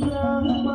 love.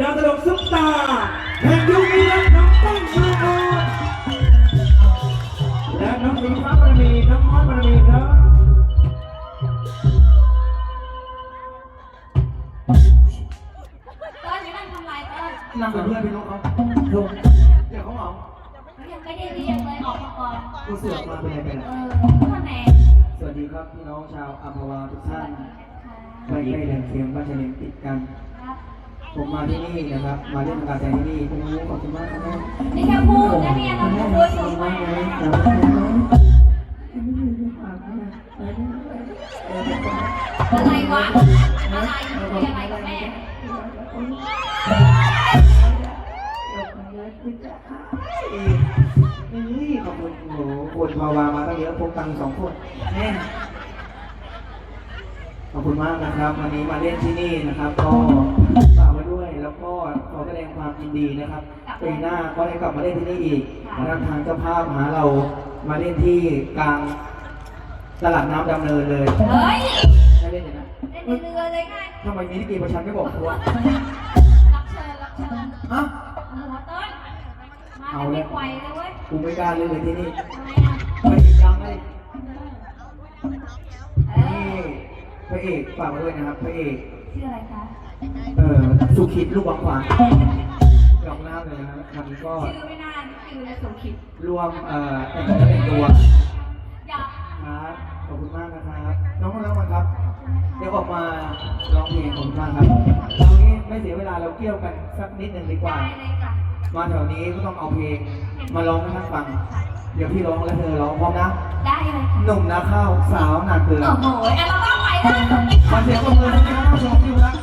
ดาวตลกซุปตาแห่งยุคนี้และน้องต้นชาออและน้องสีฟ้าบารมีน้องมอสบารมีครับเต้ยไม่นั่งทำไรเต้ยนั่งกับเพื่อนพี่น้องเขาลงเดี๋ยวเขาเหมายังไม่ได้เรียกเลยออกมาก่อนกูเสือกมาเป็นไรไปเอนะอพ่อแม่สวัสดีครับพี่น้องชาวอัมพวาทุกท่านไม่ใกล้แหล่งเสียงบ้านเฉลิมติดกัน ผมมาที่นี่นะครับ มาเล่นการแสดงที่นี่ผมรู้ขอบคุณมากครับแม่นี่แค่พูดนะเนี่ยเราพูดด้วยชมแม่อะไรวะ อะไรคุยอะไรกับแม่นี่ขอบคุณโอ้โหคนพาวามาตั้งเยอะพกตังค์สองคนแน่ขอบคุณมากนะครับ วันนี้มาเล่นที่นี่นะครับ ก็ฝากไว้ด้วย แล้วก็ขอแสดงความยินดีนะครับปีหน้าก็ได้กลับมาเล่นที่นี่อีกนะครับทางเจ้าภาพหาเรามาเล่นที่กลางตลาดน้ำดำเนินเลยเฮ้ยได้เล่นอย่างนั้นเล่นในเรือเลยไงทำไมมีที่กี่ประชันไม่บอกตัวรับเชิญรับเชิญฮะหัวเต้ยมากันไม่ไหวเลยเว้ยกูไม่กล้าเล่นเลยที่นี่ทำไมอะไม่จริงจังเลยเอนี่อพระเอกฝากไว้ด้วยนะครับพระเอกชื่ออะไรคะเอ่อ สุขิตลูกวังขวางลองหน้าเลยนะครับมันก็ชื่อไม่น่าชื่อเลยสมคิดรวมเอ่อแต่งเนื้อแต่งตัวอยากนะขอบคุณมากนะครับน้องน้องวันครับ เดี๋ยวออกมาร้องเพลงของทางครับเรานี้ไม่เสียเวลาเราเกี่ยวกันสักนิดหนึ่งดีกว่า ได้เลยค่ะมาแถวนี้ก็ต้องเอาเพลง มาร้องให้ท่านฟัง เดี๋ยวพี่ร้องแล้วเธอร้องพร้อมนะ ได้เลยค่ะหนุ่มนาข้าวสาวนาเกลือโอ้โหอัลบั้มใหม่ล่าสุดเลยมาค่ะเสียงปรบมือให้ท่านผู้ชมที่รัก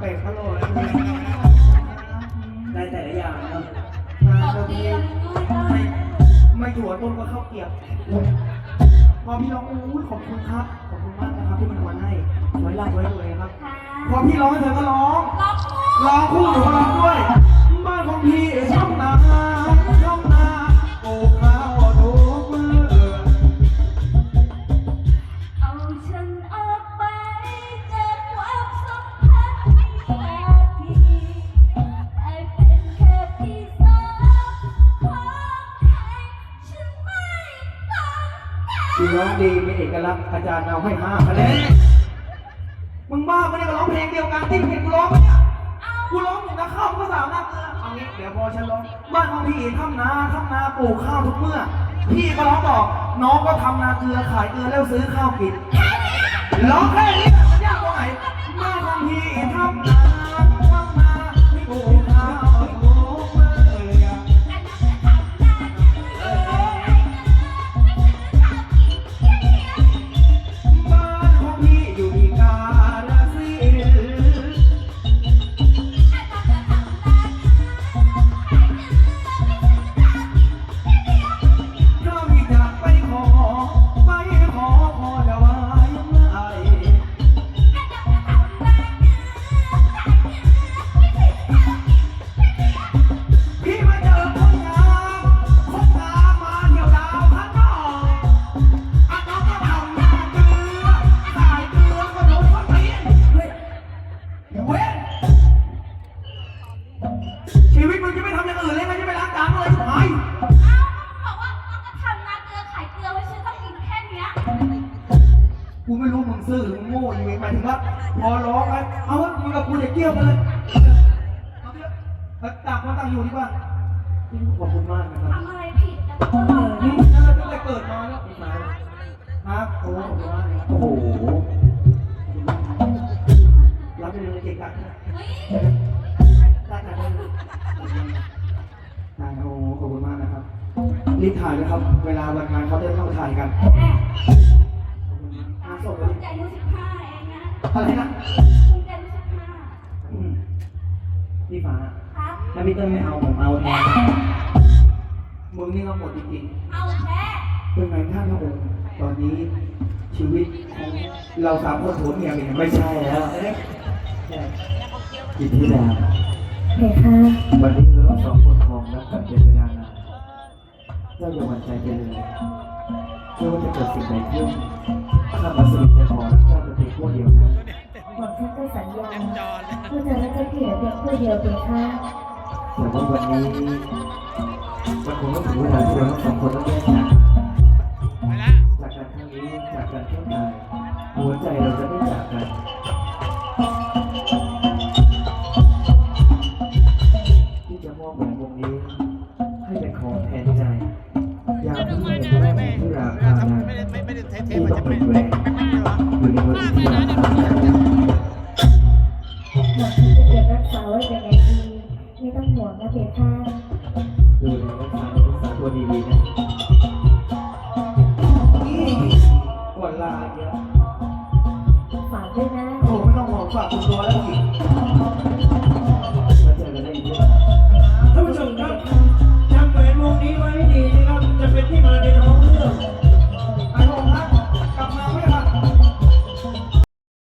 เป๊ะๆเขาเลยได้แต่ละอย่างเนอะมาขอบเดี๋ยวดีนี้เลยไม่ไม่ถั่วต้มก็ข้าวเกรียบพอพี่ร้องอุ้ยขอบคุณครับ ขอบคุณมากนะครับที่มันวันให้ไว้รับไว้เลยครับค่ะพอพี่ร้องให้เธอก็ร้องร้องคู่ร้องคู่หนูก็ร้องด้วย บ้านของพี่ การเอาให้ห้าคะแนนมึงบ้าไม่ได้ก็ร้องเพลงเดียวกันที่มึงเพลงกูร้องไหมเนี่ยกูร้องหนึ่นะข้าวก็สาหนาเกือเอางี้เดี๋ยวพอฉันร้องบ้านของพี่ทำนาทำนาปลูกข้าวทุกเมื่อ พี่ก็ร้องบอกน้องก็ทำนาเกลือขายเกลือแล้วซื้อข้าวกินร้องแค่นี้มันยากตรงไหนบ้านของพี่ทำนา งซื่อหรือมึงโง่ยังไงหมายถึงว่าพอร้องแล้วเอาวะมึงกับกูจะเกี่ยวกันเลยเอาเถอะเอาต่างคนต่างอยู่ดีกว่าขอบคุณมากนะครับทำอะไรผิดแต่ก็ร้องนี่นั่นและตั้งแต่เกิดมาแล้วพี่สายครับโอ้ขอบคุณมากนะครับโอ้โหรับไปเลยเก่งกันเฮ้ยได้กันได้ได้โอ้ขอบคุณมากนะครับรีบถ่ายเลยครับ เวลาวันงานเขาจะต้องถ่ายกัน แม่ งานศพเลคุยณจะอายุสิบห้าเองนะอะไรนะคุณจะอายุสิบห้าอืมพี่ฟ้าครับถ้าพี่เติ้ลไม่เอาผมเอาแทนมึงนี่ก็หมดจริงเอาแค่ๆเป็นไงท่านพระองค์ตอนนี้ชีวิตของเราสามคนผัวเมียกันเนี่ยไม่ใช่แล้วเอ๊ะกินที่ดาเพคะวันนี้เราสองคนครองรักกันเป็นเวลานานเจ้าอย่าหวั่นใจไปเลยไม่ว่าจะเกิดสิ่งใดขึ้น ข้ามาสรุปจะขอรักเจ้าเป็นพียงผู้เดียวนะบอกฉันก็สัญญาว่าจะรักเจ้าเพียงเพียงผู้เดียวเพียงแค่แต่ว่าวันนี้มันคงต้องถึงเวลาที่เราทั้งสองคนต้องแยกจากจากการครั้งนี้จากการเที่ยวไทยหัวใจเราจะ